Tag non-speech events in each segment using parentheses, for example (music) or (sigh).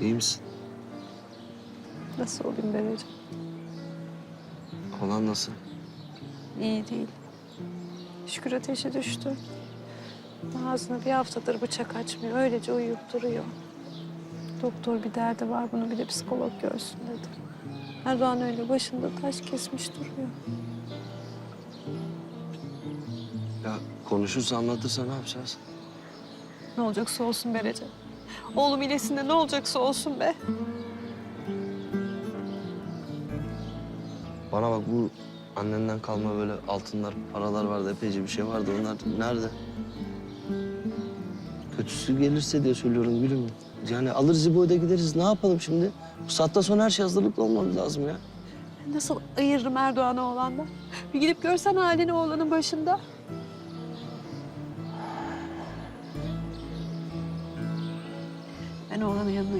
İyi misin? Nasıl olayım Beracığım? Olan nasıl? İyi değil. Şükür ateşi düştü. Ağzına bir haftadır bıçak açmıyor. Öylece uyuyup duruyor. Doktor bir derdi var. Bunu bir de psikolog görsün dedi. Erdoğan öyle başında taş kesmiş duruyor. Ya konuşursa anlatırsa ne yapacağız? Ne olacaksa olsun Berece. Oğlum iyileşsin ne olacaksa olsun be. Bana bak bu annenden kalma böyle altınlar, paralar vardı. Epeyce bir şey vardı. Onlar nerede? Kötüsü gelirse diye söylüyorum gülüm. Yani alırız İbo'ya gideriz. Ne yapalım şimdi? Bu saatten sonra her şey hazırlıklı olmamız lazım ya. Nasıl ayırırım Erdoğan'ı oğlandan? Bir gidip görsen halini oğlanın başında. Ben oğlanın yanına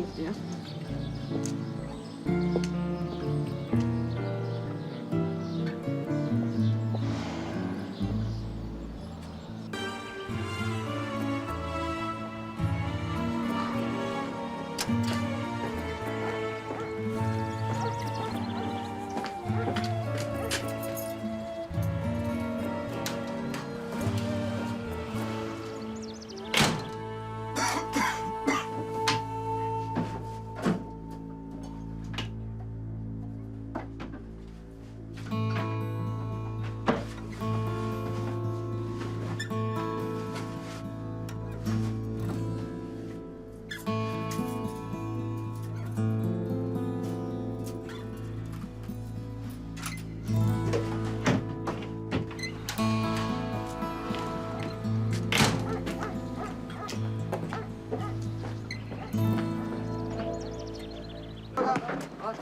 gidiyorum.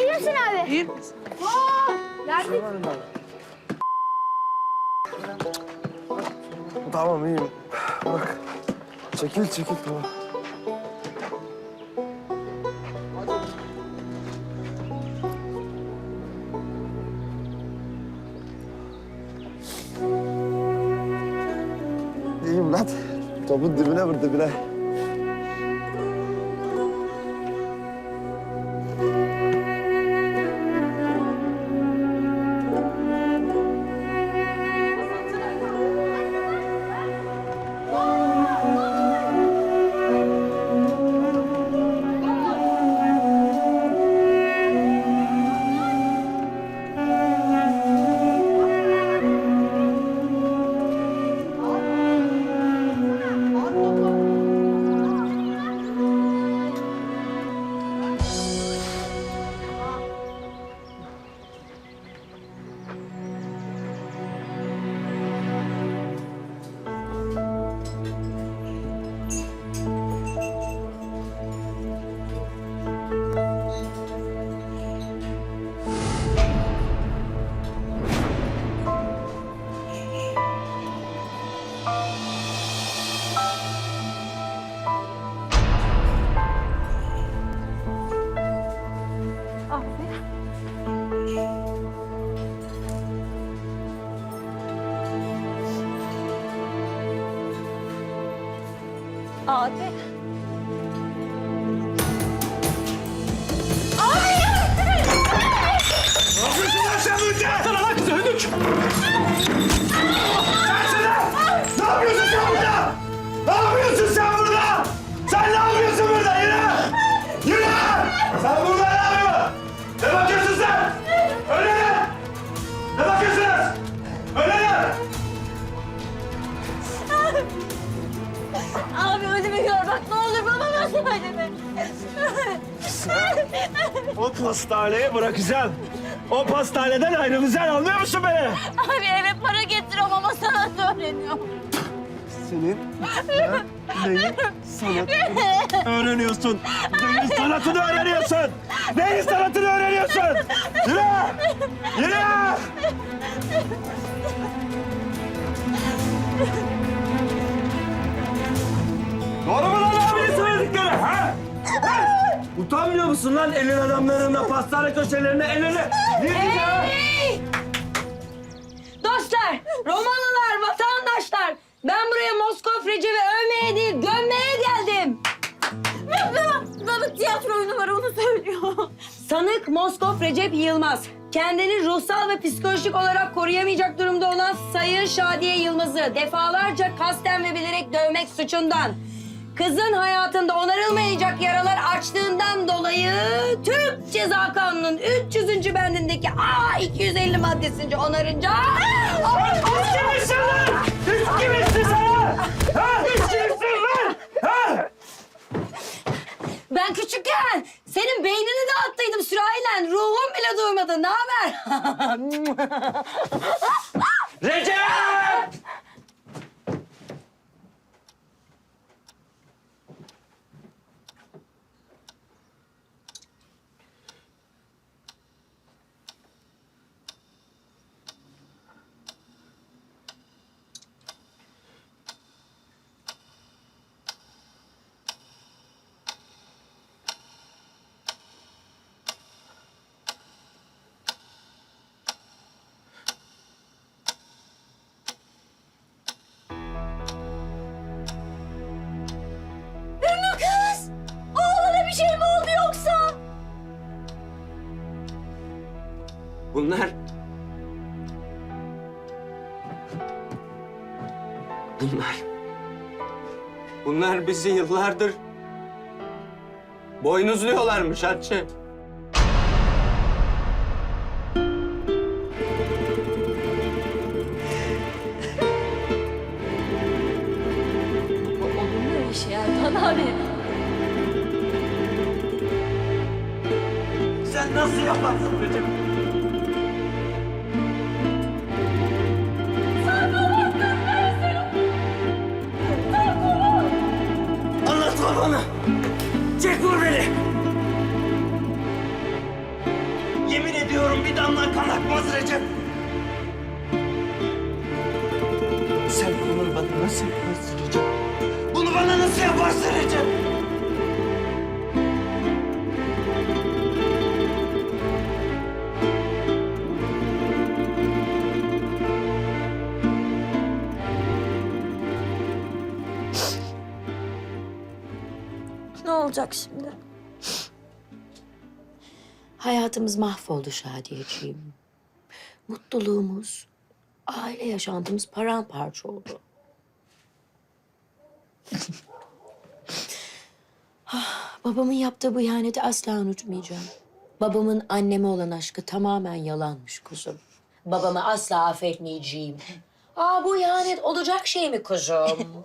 İyi misin abi? İyi Geldik. Tamam iyiyim. Bak. Çekil çekil tamam. Topun dibine vur dibine. Abi. Ne O pastaneyi bırakacağım. O pastaneden ayrılacaksın anlıyor musun beni? Abi eve para getiriyorum ama sana söyleniyorum. Senin ben neyi sanatını Öğreniyorsun. Neyin sanatını öğreniyorsun. Neyin sanatını öğreniyorsun. Yürü! Yürü! Doğru mu Utanmıyor musun lan elin adamlarına, pastane köşelerine, el? Ne diyeceğim? Hey! Dostlar, Romalılar, vatandaşlar. Ben buraya Moskov Recep'i övmeye değil, gömmeye geldim. Balık tiyatro oyunu var, onu söylüyor. Sanık Moskov Recep Yılmaz. Kendini ruhsal ve psikolojik olarak koruyamayacak durumda olan Sayın Şadiye Yılmaz'ı defalarca kasten ve bilerek dövmek suçundan kızın hayatında onarılmayacak yaralar açtığından dolayı Türk Ceza Kanunu'nun 300. bendindeki A 250 maddesince onarınca... Üç kimsin lan? Üç kimsin? Ha? Üç kimsin lan? Ha? Ben küçükken senin beynini dağıttıydım sürahiyle. Ruhum bile duymadı. Ne haber? (laughs) Bunlar... Bunlar... Bunlar bizi yıllardır boynuzluyorlarmış Hatice. Olur mu öyle şey Erdoğan abi? Sen nasıl yaparsın Recep? Nasıl yaparsın Recep? Bunu bana nasıl yaparsın Recep? Ne olacak şimdi? Hayatımız mahvoldu Şadiyeciğim. Mutluluğumuz, aile yaşantımız paramparça oldu. Babamın yaptığı bu ihaneti asla unutmayacağım. Babamın anneme olan aşkı tamamen yalanmış kuzum. Babamı asla affetmeyeceğim. Aa bu ihanet olacak şey mi kuzum? (laughs)